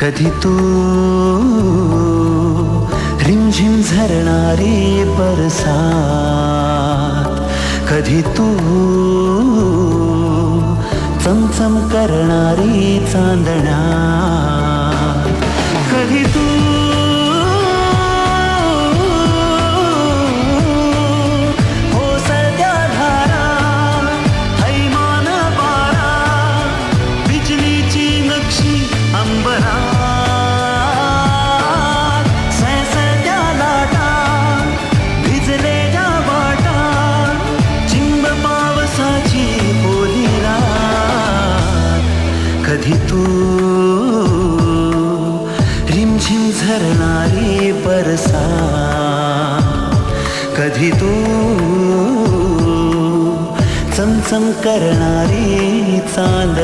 कधी तू रिमझिम झरणारी बरसात? कधी तू चमचम करणारी चांदणा कधी तू? रिमझिम झरणारी बरसा. कधी तू? चमचम करणारी चांद